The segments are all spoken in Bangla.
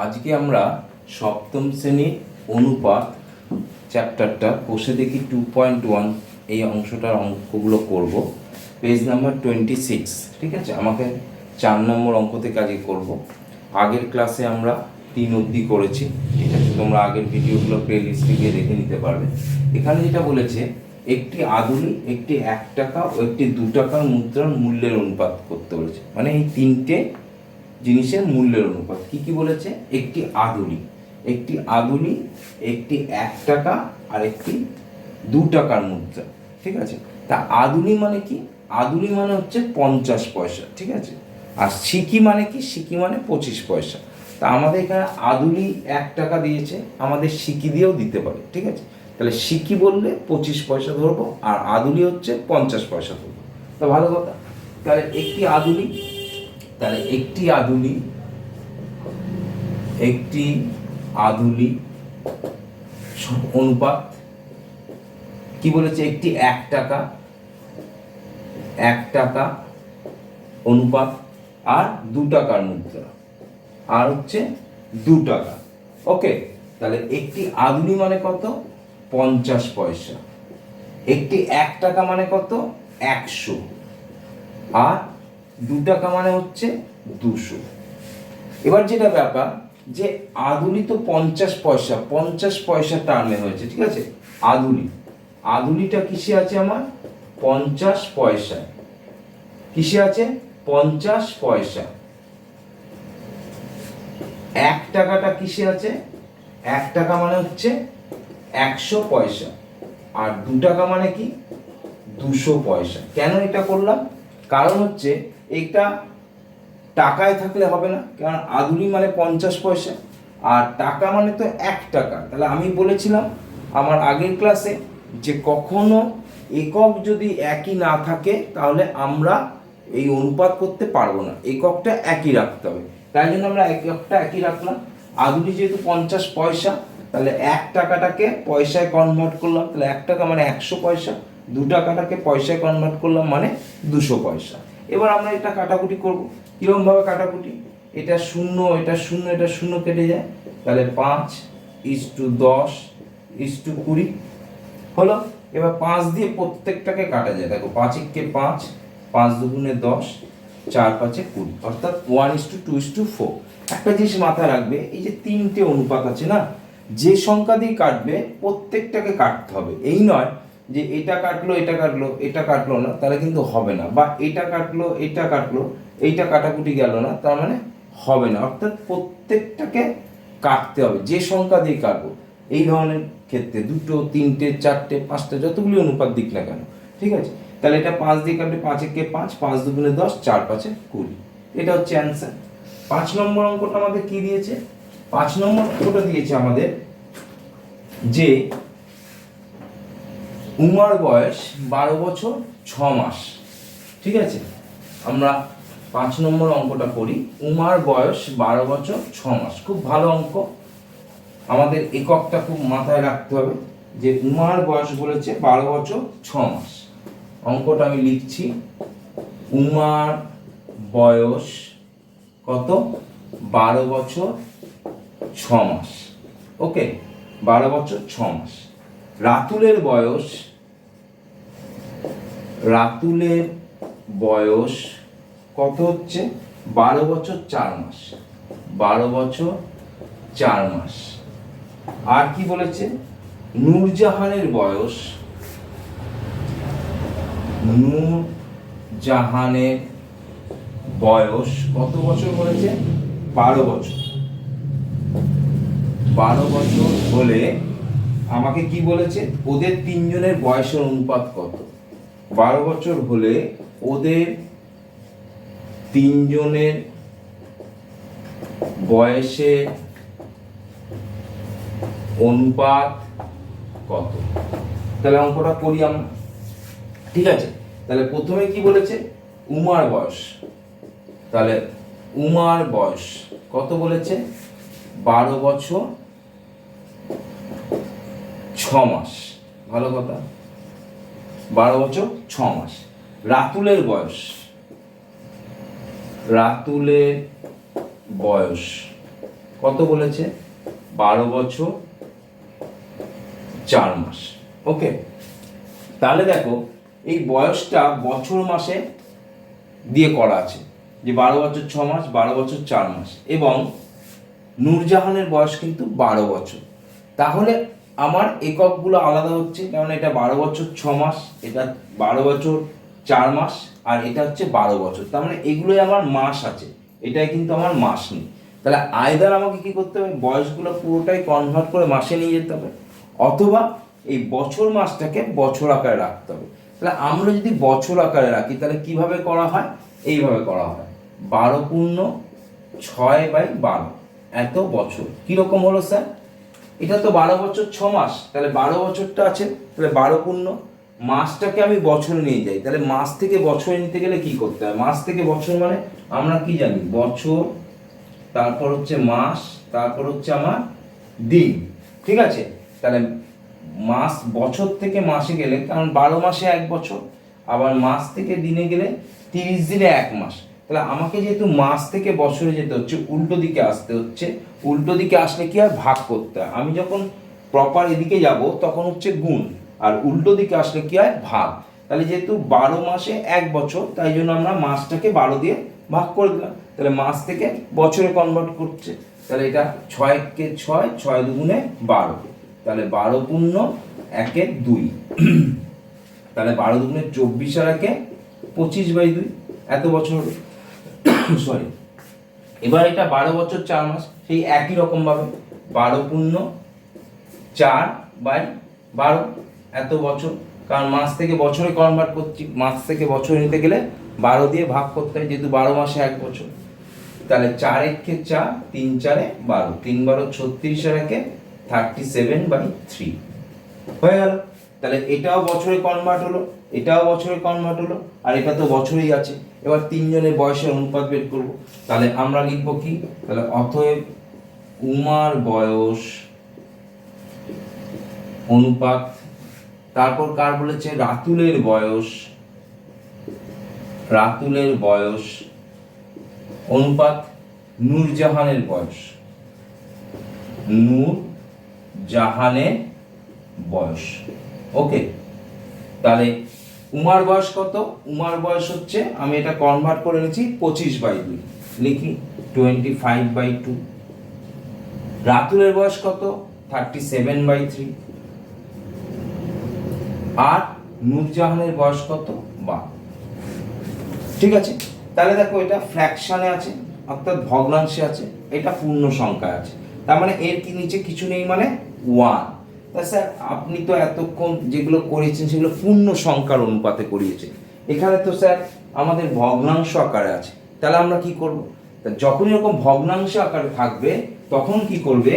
আজকে আমরা সপ্তম শ্রেণির অনুপাত চ্যাপ্টারটা বসে দেখি টু পয়েন্ট ওয়ান এই অংশটার অঙ্কগুলো করব। পেজ নাম্বার টোয়েন্টি সিক্স ঠিক আছে? আমাকে চার নম্বর অঙ্ক থেকে আজকে করব। আগের ক্লাসে আমরা তিন অবধি করেছি, ঠিক আছে? তোমরা আগের ভিডিওগুলো প্লে লিস্টে গিয়ে দেখে নিতে পারবে। এখানে যেটা বলেছে, একটি আদুলি একটি এক টাকা ও একটি দু টাকার মুদ্রার মূল্যের অনুপাত করতে বলেছে। মানে এই তিনটে জিনিসের মূল্যের অনুপাত। কি কি বলেছে? একটি আদুলি একটি আদুলি একটি এক টাকা আর একটি দু টাকার মুদ্রা, ঠিক আছে? তা আদুলি মানে কি? আদুলি মানে হচ্ছে পঞ্চাশ পয়সা, ঠিক আছে? আর সিকি মানে কি? সিকি মানে পঁচিশ পয়সা। তা আমাদের এখানে আদুলি এক টাকা দিয়েছে, আমাদের সিকি দিয়েও দিতে পারে, ঠিক আছে? তাহলে সিকি বললে পঁচিশ পয়সা ধরবো, আর আদুলি হচ্ছে পঞ্চাশ পয়সা ধরবো। তা ভালো কথা। তাহলে একটি আদুলি তাহলে একটি আদুলি একটি আদুলি অনুপাত, কি বলেছে? একটি এক টাকা এক টাকা অনুপাত আর দু টাকার মুদ্রা। আর হচ্ছে দু টাকা। ওকে, তাহলে একটি আদুলি মানে কত? পঞ্চাশ পয়সা। একটি এক টাকা মানে কত? একশো। আর দু টাকা মানে হচ্ছে দুশো। এবার যেটা ব্যাপার, যে আদুলি তো পঞ্চাশ পয়সা পঞ্চাশ পয়সা টার্মে হয়েছে, ঠিক আছে? আদুলি আদুলিটা কিসে আছে আমার? পঞ্চাশ পয়সা কিসে আছে? পঞ্চাশ পয়সা। এক টাকাটা কিসে আছে? এক টাকা মানে হচ্ছে একশো পয়সা। আর দু টাকা মানে কি? দুশো পয়সা। কেন এটা করলাম? কারণ হচ্ছে এটা টাকায় থাকলে হবে না, কারণ আদুলি মানে পঞ্চাশ পয়সা, আর টাকা মানে তো এক টাকা। তাহলে আমি বলেছিলাম আমার আগের ক্লাসে যে কখনো একক যদি একই না থাকে, তাহলে আমরা এই অনুপাত করতে পারব না। এককটা একই রাখতে হবে। তাই জন্য আমরা এককটা একই রাখলাম। আদুলি যেহেতু পঞ্চাশ পয়সা, তাহলে এক টাকাটাকে পয়সায় কনভার্ট করলাম। তাহলে এক টাকা মানে একশো পয়সা। দু টাকাটাকে পয়সায় কনভার্ট করলাম মানে দুশো পয়সা। এবার আমরা এটা কাটাকুটি করব। কীরকম ভাবে কাটাকুটি? এটা শূন্য এটা শূন্য এটা শূন্য কেটে যায়। তাহলে পাঁচ ইস টু দশ ইস টু কুড়ি। হলো? এবার পাঁচ দিয়ে প্রত্যেকটাকে কাটা যায়। দেখো, পাঁচ একে পাঁচ পাঁচ দুগুণে দশ, চার পাঁচে কুড়ি। অর্থাৎ one is to two is to four একটা জিনিস মাথায় রাখবে, এই যে তিনটে অনুপাত আছে না, যে সংখ্যা দিয়ে কাটবে, প্রত্যেকটাকে কাটতে হবে। এই নয় যে এটা কাটলো এটা কাটলো এটা কাটলো না, তাহলে কিন্তু হবে না। বা এটা কাটলো এটা কাটলো, এইটা কাটাকুটি গেল না, তার মানে হবে না। অর্থাৎ প্রত্যেকটাকে কাটতে হবে, যে সংখ্যা দিয়ে কাটবো। এই ধরনের ক্ষেত্রে দুটো, তিনটে, চারটে, পাঁচটা, যতগুলি অনুপাত দিক না কেন, ঠিক আছে? তাহলে এটা পাঁচ দিয়ে কাটলে পাঁচ একে পাঁচ পাঁচ দুগুণে দশ, চার পাঁচে কুড়ি। এটা হচ্ছে অ্যান্সার পাঁচ নম্বর অঙ্কটা আমাদের কি দিয়েছে? পাঁচ নম্বর অঙ্কটা দিয়েছে আমাদের যে উমার বয়স বারো বছর ছ মাস। ঠিক আছে? আমরা পাঁচ নম্বর অঙ্কটা করি। উমার বয়স বারো বছর ছ মাস। খুব ভালো অঙ্ক। আমাদের এককটা খুব মাথায় রাখতে হবে যে উমার বয়স বলেছে বারো বছর ছ মাস। অঙ্কটা আমি লিখছি। উমার বয়স কত? বারো বছর ছ মাস। ওকে? বারো বছর ছ মাস। রাতুলের বয়স রাতুলের বয়স কত হচ্ছে? বারো বছর চার মাস। বারো বছর চার মাস। আর কি বলেছে? নূরজাহানের বয়স নূর জাহানের বয়স কত বছর বলেছে? বারো বছর। বারো বছর হলে আমাকে কি বলেছে? ওদের তিনজনের বয়সের অনুপাত কত? বারো বছর হলে ওদের তিনজনের বয়সে অনুপাত কত? তাহলে অঙ্কটা করি আমরা ঠিক আছে? তাহলে প্রথমে কি বলেছে? উমার বয়স। তাহলে উমার বয়স কত বলেছে? বারো বছর মাস ভালো কথা? বারো বছর ছ মাস রাতুলের বয়স। রাতুলের বয়স। কত বলেছে? বারো বছর, চার মাস। ওকে? তাহলে দেখো, এই বয়সটা বছর মাসে দিয়ে করা আছে। যে বারো বছর ছ মাস বারো বছর, চার মাস। এবং নূরজাহানের বয়স কিন্তু বারো বছর। তাহলে আমার এককগুলো আলাদা হচ্ছে, কারণ এটা বারো বছর ছ মাস, এটা বারো বছর চার মাস, আর এটা হচ্ছে বারো বছর। তার মানে এগুলোই আমার মাস আছে, এটাই কিন্তু আমার মাস নেই। তাহলে আয়দার আমাকে কি করতে হবে? বয়সগুলো পুরোটাই কনভার্ট করে মাসে নিয়ে যেতে হবে, অথবা এই বছর মাসটাকে বছর আকারে রাখতে হবে। তাহলে আমরা যদি বছর আকারে রাখি, তাহলে কীভাবে করা হয়? এইভাবে করা হয়। বারো পূর্ণ ছয় বাই বারো, এত বছর। কীরকম হলো স্যার? এটা তো বারো বছর, ছ মাস। তাহলে বারো বছরটা আছে, তাহলে বারো পূর্ণ। মাসটাকে আমি বছর নিয়ে যাই। তাহলে মাস থেকে বছর নিতে গেলে কি করতে হয়? মাস থেকে বছর মানে আমরা কি জানি? বছর, তারপর হচ্ছে মাস, তারপর হচ্ছে আমার দিন। ঠিক আছে? তাহলে মাস বছর থেকে মাসে গেলে, কারণ বারো মাসে এক বছর, আবার মাস থেকে দিনে গেলে তিরিশ দিনে এক মাস। তাহলে আমাকে যেহেতু মাস থেকে বছরে যেতে হচ্ছে, উল্টো দিকে আসতে হচ্ছে উল্টো দিকে আসলে কি হয় ভাগ করতে হয়? আমি যখন প্রপার এদিকে যাব, তখন হচ্ছে গুণ। আর উল্টো দিকে আসলে কি হয়? ভাগ। তাহলে যেহেতু বারো মাসে এক বছর, তাই জন্য আমরা মাসটাকে বারো দিয়ে ভাগ করে দিলাম। তাহলে মাস থেকে বছরে কনভার্ট করছে। তাহলে এটা ছয়কে ছয় ছয় দুগুণে বারো। তাহলে বারো পূর্ণ একে দুই। তাহলে বারো দুগুণে চব্বিশ আর একে পঁচিশ বাই দুই। এত বছর সরি এবার এটা বারো বছর চার মাস, সেই একই রকম ভাবে বারো পূর্ণ চার বাই বারো। এত বছর, কারণ মাস থেকে বছরে কনভার্ট করছি, মাস থেকে বছর নিতে গেলে বারো দিয়ে ভাগ করতে হয়, যেহেতু বারো মাসে এক বছর। তাহলে চার একে চার, তিন চারে বারো, তিন বারো ছত্রিশ আর একে থার্টি সেভেন বাই থ্রি হয়ে গেল। তাহলে এটাও বছরে কনভার্ট হলো, এটাও বছরে কনভার্ট হলো, আর এটা তো বছরেই আছে। এবার তিনজনের বয়সের অনুপাত বের করব। তাহলে আমরা লিখব কি? তাহলে অতএব উমার বয়স অনুপাত, তারপর কার বলেছে? রাতুলের বয়স রাতুলের বয়স অনুপাত নূরজাহানের বয়স। নূর জাহানের বয়স। ওকে? তাহলে উমার বয়স কত? উমার বয়স হচ্ছে, আমি এটা কনভার্ট করে নিয়েছি পঁচিশ বাই দুই। লিখি টোয়েন্টি ফাইভ বাই টু রাতুলের বয়স কত? থার্টি সেভেন বাই থ্রি আর নূরজাহানের বয়স কত? বা ঠিক আছে? তাহলে দেখো, এটা ফ্র্যাকশনে আছে, অর্থাৎ ভগ্নাংশে আছে, এটা পূর্ণ সংখ্যা আছে। তার মানে এর কি নিচে কিছু নেই মানে ওয়ান তা স্যার, আপনি তো এতক্ষণ যেগুলো করিয়েছেন সেগুলো পূর্ণ সংখ্যার অনুপাতে করিয়েছেন। এখানে তো স্যার আমাদের ভগ্নাংশ আকারে আছে। তাহলে আমরা কি করব? তা যখন এরকম ভগ্নাংশ আকারে থাকবে, তখন কি করবে?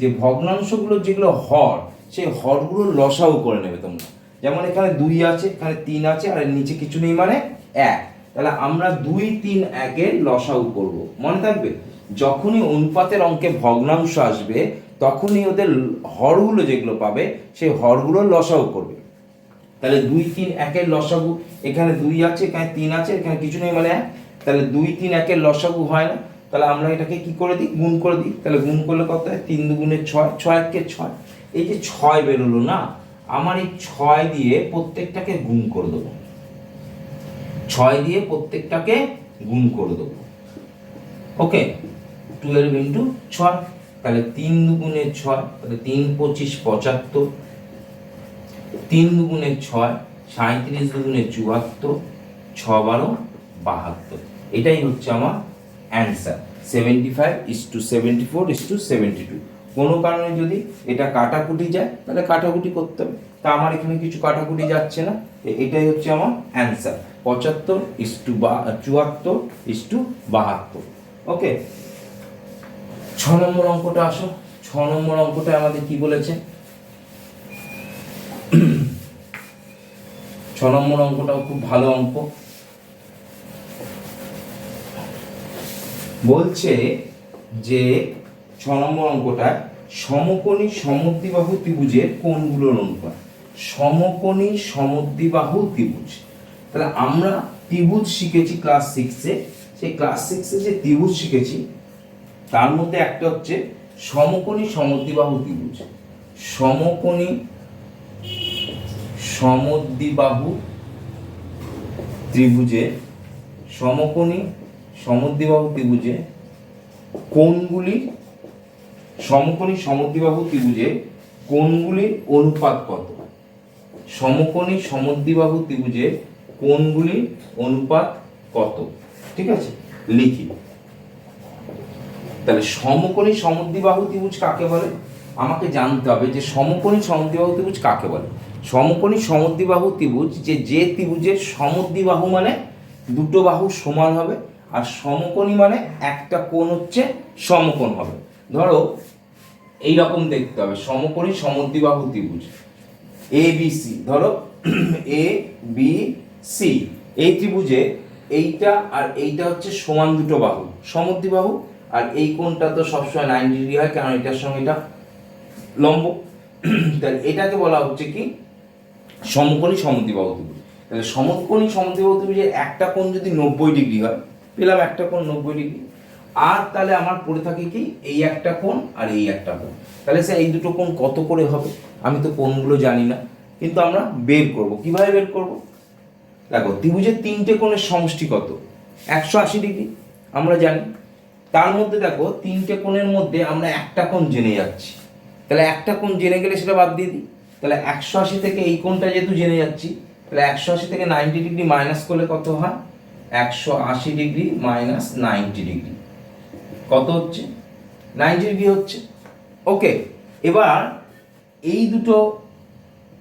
যে ভগ্নাংশগুলো যেগুলো হর, সেই হরগুলো লসাও করে নেবে তোমরা। যেমন এখানে দুই আছে, এখানে তিন আছে, আর নিচে কিছু নেই মানে এক। তাহলে আমরা দুই, তিন, একের লসাউ করব। মনে থাকবে? যখনই অনুপাতের অঙ্কে ভগ্নাংশ আসবে তখনই ওদের হরগুলো যেগুলো পাবে, সেই হরগুলো লসাউ করবে। তাহলে দুই তিন একের লসাগু, এখানে দুই আছে, এখানে তিন আছে, এখানে কিছু নেই মানে তাহলে দুই তিন একের লসাগু হয় না। তাহলে আমরা এটাকে কি করে দিই? গুণ করে দিই। তাহলে গুণ করলে কত হয়? তিন দুগুণে ছয় ছয় একে ছয়। এই যে ছয় বেরোলো না, আমার এই ছয় দিয়ে প্রত্যেকটাকে গুণ করে দেবো। ছয় দিয়ে প্রত্যেকটাকে গুণ করে দেবো। ওকে? টুয়েলভ ইন্টু ছয়। তাহলে তিন দুগুণে ছয়, তাহলে তিন পঁচিশ পঁচাত্তর। তিন দুগুণে ছয় সাঁত্রিশ দুগুণে চুয়াত্তর, ছ বারো, বাহাত্তর। এটাই হচ্ছে আমার answer seventy five is to seventy four is to seventy two কোনো কারণে যদি এটা কাটাকুটি যায়, তাহলে কাটাকুটি করতে হবে। তা আমার এখানে কিছু কাটাকুটি যাচ্ছে না। এটাই হচ্ছে আমার অ্যান্সার পঁচাত্তর ইস টু বা, চুয়াত্তর ইস টু বাহাত্তর। ওকে ছ নম্বর অঙ্কটা আসো। ছ নম্বর অঙ্কটা আমাদের কি বলেছে? ছ নম্বর অঙ্কটাও খুব ভালো অঙ্ক। বলছে যে ছ নম্বর অঙ্কটা, সমকোণী সমদ্বিবাহু ত্রিভুজের কোণগুলোর অনুপাত। সমকোণী সমদ্বিবাহু ত্রিভুজ। তাহলে আমরা ত্রিভুজ শিখেছি ক্লাস সিক্সে সেই ক্লাস সিক্সে যে ত্রিভুজ শিখেছি তার মধ্যে একটা হচ্ছে সমকোণী সমদ্বিবাহু ত্রিভুজ। সমকোণী সমদ্বিবাহু ত্রিভুজে, সমকোণী সমদ্বিবাহু ত্রিভুজে কোণগুলি, সমকোণী সমদ্বিবাহু ত্রিভুজে কোণগুলির অনুপাত কত? সমকোণী সমদ্বিবাহু ত্রিভুজে কোণগুলির অনুপাত কত? ঠিক আছে? লিখি। তাহলে সমকোণী সমদ্বিবাহু ত্রিভুজ কাকে বলে? আমাকে জানতে হবে যে সমকোণী সমদ্বিবাহু ত্রিভুজ কাকে বলে? সমকোণী সমদ্বিবাহু ত্রিভুজ যে যে ত্রিভুজের সমদ্বিবাহু মানে দুটো বাহু সমান হবে, আর সমকোণী মানে একটা কোণ হচ্ছে সমকোণ হবে। ধরো এই রকম দেখতে হবে, সমকোণী সমদ্বিবাহু ত্রিভুজ। এ বি সি ধরো এ বি সি এই ত্রিভুজে এইটা আর এইটা হচ্ছে সমান দুটো বাহু, সমদ্বিবাহু আর এই কোণটা তো সবসময় নাইনটি ডিগ্রি হয়, কারণ এটার সঙ্গে এটা লম্ব। তাহলে এটাকে বলা হচ্ছে কি? সমকোণী সমদ্বিবাহু ত্রিভুজ তাহলে সমকোণী সমদ্বিবাহু ত্রিভুজের একটা কোণ যদি নব্বই ডিগ্রি হয়, পেলাম একটা কোণ নব্বই ডিগ্রি, আর তাহলে আমার পড়ে থাকে কি? এই একটা কোণ আর এই একটা কোণ। তাহলে স্যার, এই দুটো কোণ কত করে হবে? আমি তো কোণগুলো জানি না, কিন্তু আমরা বের করব। কীভাবে বের করব? দেখো, ত্রিভুজের তিনটে কোণের সমষ্টি কত? একশো আশি ডিগ্রি, আমরা জানি। তার মধ্যে দেখো তিনটে কোণের মধ্যে আমরা একটা কোণ জেনে যাচ্ছি। তাহলে একটা কোণ জেনে গেলে সেটা বাদ দিয়ে দিই। তাহলে একশো আশি থেকে এই কোণটা যেহেতু জেনে যাচ্ছি, তাহলে একশো আশি থেকে নাইনটি ডিগ্রি মাইনাস করলে কত হয়? একশো আশি ডিগ্রি মাইনাস নাইনটি ডিগ্রি। কত হচ্ছে? নাইনটি ডিগ্রি হচ্ছে। ওকে, এবার এই দুটো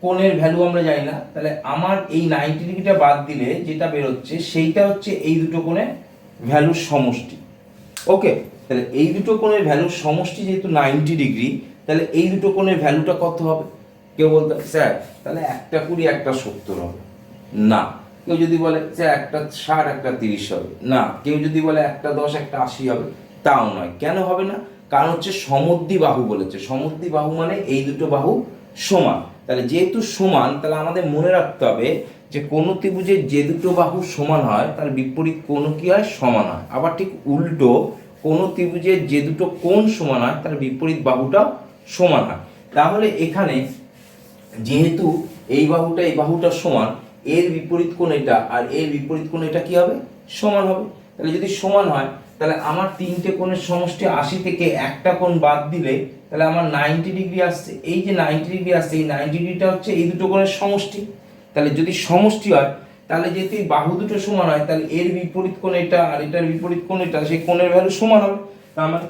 কোণের ভ্যালু আমরা জানি না। তাহলে আমার এই নাইনটি ডিগ্রিটা বাদ দিলে যেটা বেরোচ্ছে, সেইটা হচ্ছে এই দুটো কোণের ভ্যালুর সমষ্টি। ওকে তাহলে এই দুটো কোণের ভ্যালুর সমষ্টি যেহেতু নাইনটি ডিগ্রি তাহলে এই দুটো কোণের ভ্যালুটা কত হবে? কেউ বলতে, স্যার, তাহলে একটা কুড়ি, একটা সত্তর হবে। না, কেউ যদি বলে, স্যার, একটা ষাট, একটা তিরিশ হবে। না, কেউ যদি বলে, একটা দশ, একটা আশি হবে। তাও নয়। কেন হবে না? কারণ হচ্ছে সমদ্বি বাহু বলেছে। সমদ্বি বাহু মানে এই দুটো বাহু সমান। তাহলে যেহেতু সমান, তাহলে আমাদের মনে রাখতে হবে যে কোনো ত্রিভুজের যে দুটো বাহু সমান হয়, তার বিপরীত কোণ কি হয়? সমান হয়। আবার ঠিক উল্টো, কোনো ত্রিভুজের যে দুটো কোণ সমান হয়, তার বিপরীত বাহুটাও সমান হয়। তাহলে এখানে যেহেতু এই বাহুটা এই বাহুটা সমান, এর বিপরীত কোণ এটা আর এর বিপরীত কোণ এটা কি হবে? সমান হবে। তাহলে যদি সমান হয়, তাহলে আমার তিনটে কোণের সমষ্টি আশি থেকে একটা কোণ বাদ দিলে, তাহলে আমার নাইনটি ডিগ্রি আসছে। এই যে নাইনটি ডিগ্রি আসছে, এই নাইনটি ডিগ্রিটা হচ্ছে এই দুটো কোণের সমষ্টি। তাহলে যদি সমষ্টি হয়, তাহলে যেহেতু বাহু দুটো সমান হয়, তাহলে এর বিপরীত কোণ এটা আর এটার বিপরীত কোণ এটা, সেই কোণের ভ্যালু সমান হবে। তার মানে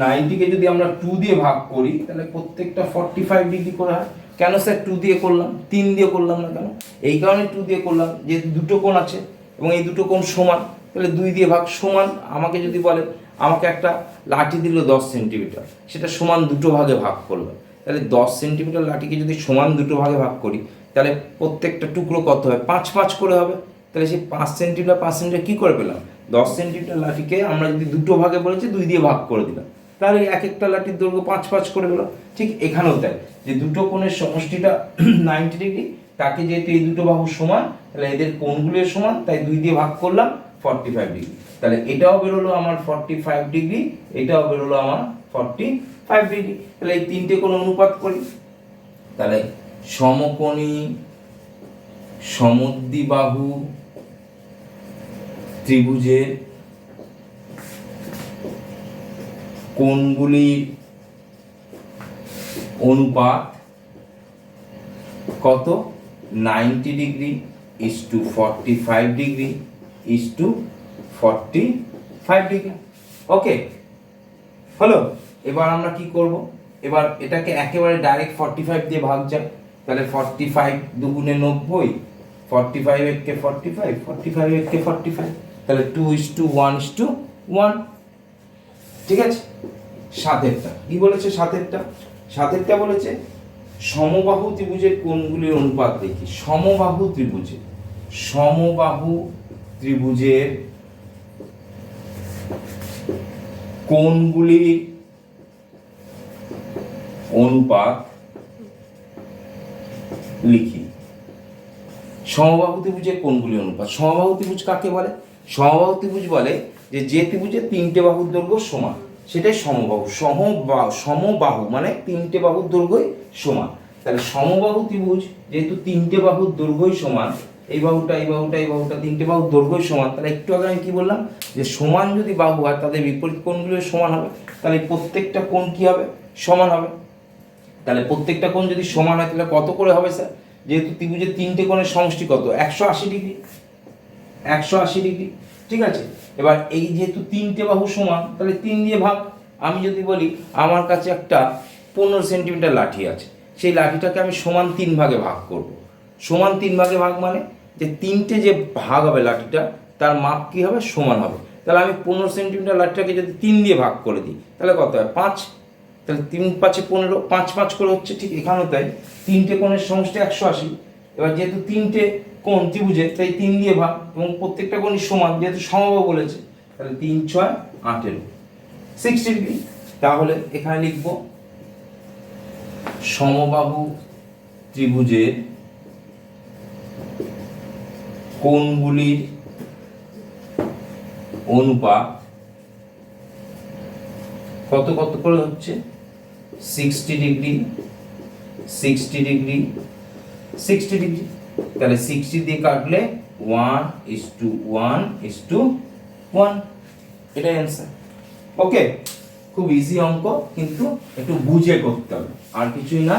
নাইনটিকে যদি আমরা টু দিয়ে ভাগ করি, তাহলে প্রত্যেকটা ফর্টি ফাইভ ডিগ্রি করে হয়। কেন স্যার টু দিয়ে করলাম? তিন দিয়ে করলাম না কেন? এই কারণে টু দিয়ে করলাম যে দুটো কোণ আছে এবং এই দুটো কোণ সমান, তাহলে দুই দিয়ে ভাগ সমান, আমাকে যদি বলে, আমাকে একটা লাঠি দিল দশ সেন্টিমিটার সেটা সমান দুটো ভাগে ভাগ করল তাহলে দশ সেন্টিমিটার লাঠিকে যদি সমান দুটো ভাগে ভাগ করি তাহলে প্রত্যেকটা টুকরো কত হবে? পাঁচ পাঁচ করে হবে। তাহলে সেই পাঁচ সেন্টিমিটার পাঁচ সেন্টিমিটার কী করে পেলাম? দশ সেন্টিমিটার লাঠিকে আমরা যদি দুটো ভাগে বলেছি, দুই দিয়ে ভাগ করে দিলাম। তাহলে এক একটা লাঠির দৈর্ঘ্য পাঁচ পাঁচ করে গেলো ঠিক এখানেও তাই। যে দুটো কোণের সমষ্টিটা নাইনটি ডিগ্রি তাকে যেহেতু এই দুটো বাহু সমান, তাহলে এদের কোণগুলো সমান, তাই দুই দিয়ে ভাগ করলাম ফর্টি ফাইভ ডিগ্রি তাহলে এটাও বেরোলো আমার ফর্টি ফাইভ ডিগ্রি এটাও বেরোলো আমার ফর্টি ফাইভ ডিগ্রি তাহলে এই তিনটে কোণ অনুপাত করি। তাহলে সমকোণী, সমদ্বিবাহু, ত্রিভুজের কোণগুলির অনুপাত কত? Ninety degree is to forty five degree is to forty five degree. Okay, হলো, এবার আমরা কি করব? এবার এটাকে একেবারে ডাইরেক্ট ফর্টি ফাইভ দিয়ে ভাগ যায় তাহলে ফর্টি ফাইভ দুগুণে নব্বই ফর্টি ফাইভ একে ফর্টি ফাইভ ফর্টি ফাইভ একে ফর্টি ফাইভ তাহলে two is to one is to one ঠিক আছে? সাতেরটা। কি বলেছে সাতেরটা? সাতেরটা বলেছে, সমবাহু ত্রিভুজের কোণগুলির অনুপাত দেখি। সমবাহু ত্রিভুজে, সমবাহু ত্রিভুজের কোণগুলির অনুপাত লিখি। সমবাহু ত্রিভুজের কোণগুলির অনুপাত। সমবাহু ত্রিভুজ কাকে বলে? সমবাহু ত্রিভুজ বলে যে যে ত্রিভুজের তিনটে বাহুর দৈর্ঘ্য সমান, সেটাই সমবাহু। সমবাহু সমবাহু মানে তিনটে বাহুর দৈর্ঘ্যই সমান। তাহলে সমবাহু ত্রিভুজ যেহেতু তিনটে বাহুর দৈর্ঘ্যই সমান, এই বাহুটা এই বাহুটা এই বাহুটা তিনটে বাহুর দৈর্ঘ্যই সমান, তাহলে একটু আগে আমি কি বললাম? যে সমান যদি বাহু হয়, তাদের বিপরীত কোণগুলো সমান হবে। তাহলে প্রত্যেকটা কোণ কি হবে? সমান হবে। তাহলে প্রত্যেকটা কোণ যদি সমান হয়, তাহলে কত করে হবে স্যার? যেহেতু ত্রিভুজের তিনটে কোণের সমষ্টি কত? একশো আশি ডিগ্রি। একশো আশি ডিগ্রি। ঠিক আছে? এবার এই যেহেতু তিনটে বাহু সমান, তাহলে তিন দিয়ে ভাগ। আমি যদি বলি, আমার কাছে একটা পনেরো সেন্টিমিটার লাঠি আছে। সেই লাঠিটাকে আমি সমান তিন ভাগে ভাগ করব। সমান তিন ভাগে ভাগ মানে যে তিনটে যে ভাগ হবে লাঠিটা, তার মাপ কী হবে? সমান হবে। তাহলে আমি পনেরো সেন্টিমিটার লাঠিটাকে যদি তিন দিয়ে ভাগ করে দিই, তাহলে কত হয়? পাঁচ। তাহলে তিন পাঁচে পনেরো, পাঁচ পাঁচ করে হচ্ছে ঠিক এখানেও তাই। তিনটে কোণের সমষ্টি একশো আশি। এবার যেহেতু তিনটে কোণ ত্রিভুজে তাই তিন দিয়ে ভাগ এবং প্রত্যেকটা কোণই সমান, যেহেতু সমবাহ বলেছে, তাহলে তিন ছয় আঠেরো। সিক্সটি ডিগ্রি তাহলে এখানে লিখব, সমবাহু ত্রিভুজের কোণগুলির অনুপাত কত কত করে হচ্ছে? Sixty degree sixty degree sixty degree তাহলে সিক্সটি দিয়ে কাটলে one is to one is to one এটাই অ্যান্সার ওকে খুব ইজি অঙ্ক, কিন্তু একটু বুঝে করতে হবে। আর কিছুই না,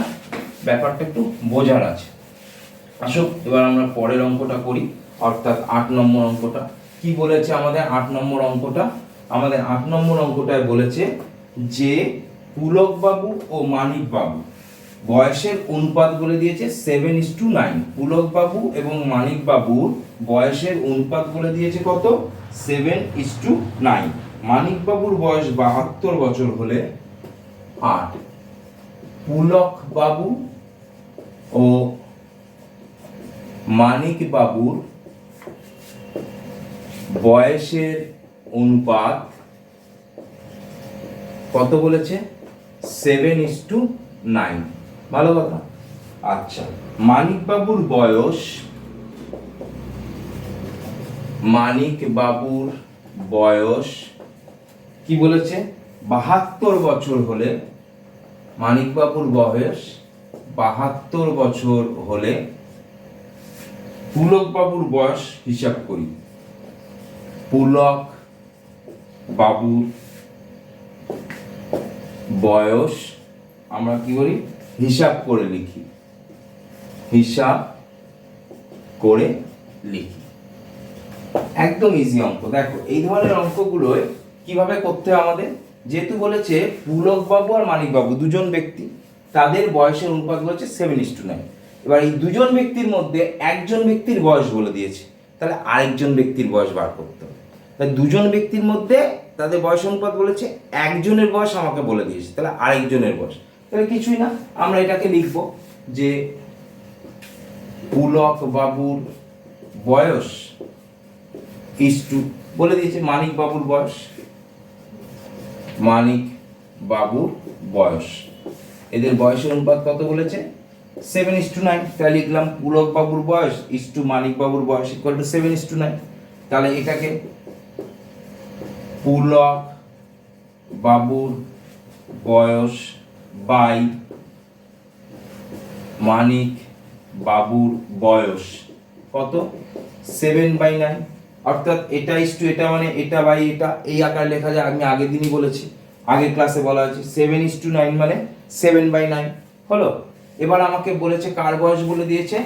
ব্যাপারটা একটু বোঝার আছে। আসো এবার আমরা পরের অঙ্কটা করি। অর্থাৎ আট নম্বর অঙ্কটা। কি বলেছে আমাদের আট নম্বর অঙ্কটা? আমাদের আট নম্বর অঙ্কটায় বলেছে যে পুলক বাবু ও মানিক বাবু বয়সের অনুপাত বলে দিয়েছে seven is to nine Pulak babu এবং মানিক বাবুর বয়সের অনুপাত বলে দিয়েছে কত? Seven is to nine Manik বাবুর বয়স বাহাত্তর বছর হলে আট। পুলক বাবু ও মানিক বাবুর বয়সের অনুপাত কত বলেছে? সেভেন ইস টু নাইন ভালো কথা। আচ্ছা মানিক বাবুর বয়স? মানিক বাবুর বয়স কি বলেছে? বাহাত্তর বছর হলে মানিক বাবুর বয়স বাহাত্তর বছর হলে পুলক বাবুর বয়স হিসাব করি। পুলক বাবুর বয়স, আমরা কি করি? হিসাব করে লিখি। হিসাব করে লিখি। একদম ইজি অঙ্ক। দেখো, এই ধরনের অঙ্কগুলোয় কীভাবে করতে হয় আমাদের? যেহেতু বলেছে পুলক বাবু আর মানিক বাবু, দুজন ব্যক্তি, তাদের বয়সের অনুপাত বলেছে সেভেন ইস টু নাইন এবার এই দুজন ব্যক্তির মধ্যে একজন ব্যক্তির বয়স বলে দিয়েছে। তাহলে আরেকজন ব্যক্তির বয়স বার করতে হবে। তাহলে দুজন ব্যক্তির মধ্যে তাদের বয়স অনুপাত বলেছে, একজনের বয়স আমাকে বলে দিয়েছে, তাহলে আরেকজনের বয়স। তাহলে কিছুই না, আমরা এটাকে লিখব যে পুলক বাবুর বয়স ইস টু বলে দিয়েছে মানিক বাবুর বয়স, মানিক বাবুর বয়স। এদের বয়সের অনুপাত কত বলেছে? সেভেন ইস টু নাইন তাহলে লিখলাম পুলক বাবুর বয়স ইস টু মানিক বাবুর বয়স equal to seven is to nine তাহলে এটাকে পুলক, বাবুর বয়স বাই, মানিক বাবুর বয়স। কত? সেভেন বাই নাইন অর্থাৎ এটা ইস টু এটা মানে এটা বাই এটা, এই আকারে লেখা যায়। আমি আগের দিনই বলেছি, আগের ক্লাসে বলা হয়েছে। সেভেন ইস টু নাইন মানে সেভেন বাই নাইন হলো? এবার আমাকে বলেছে কার বয়স বলে দিয়েছে?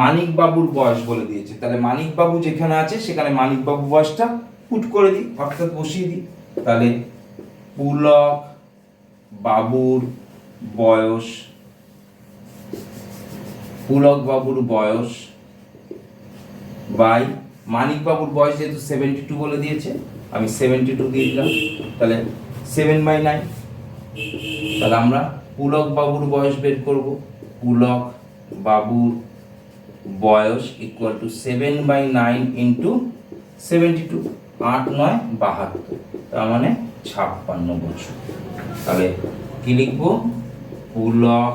মানিক বাবুর বয়স বলে দিয়েছে। তাহলে মানিক বাবু যেখানে আছে, সেখানে মানিক বাবু বয়সটা পুট করে দিই অর্থাৎ বসিয়ে দিই। তাহলে পুলক, বাবুর বয়স, পুলক বাবুর বয়স বাই মানিক বাবুর বয়স যেহেতু সেভেন্টি টু বলে দিয়েছে, আমি সেভেন্টি টু দিয়ে দিলাম। তাহলে সেভেন বাই নাইন তাহলে আমরা পুলক বাবুর বয়স বের করব। পুলক বাবুর বয়স equal to seven by nine into seventy two আট নয় বাহাত্তর। তার মানে ছাপ্পান্ন বছর। তাহলে কি লিখব? পুলক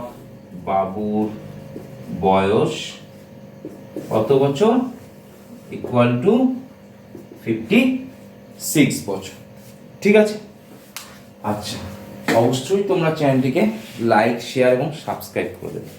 বাবুর বয়স কত বছর? ইকুয়াল টু ফিফটি সিক্স বছর। ঠিক আছে? আচ্ছা অবশ্যই তোমরা চ্যানেলটিকে লাইক শেয়ার এবং সাবস্ক্রাইব করে দেবে।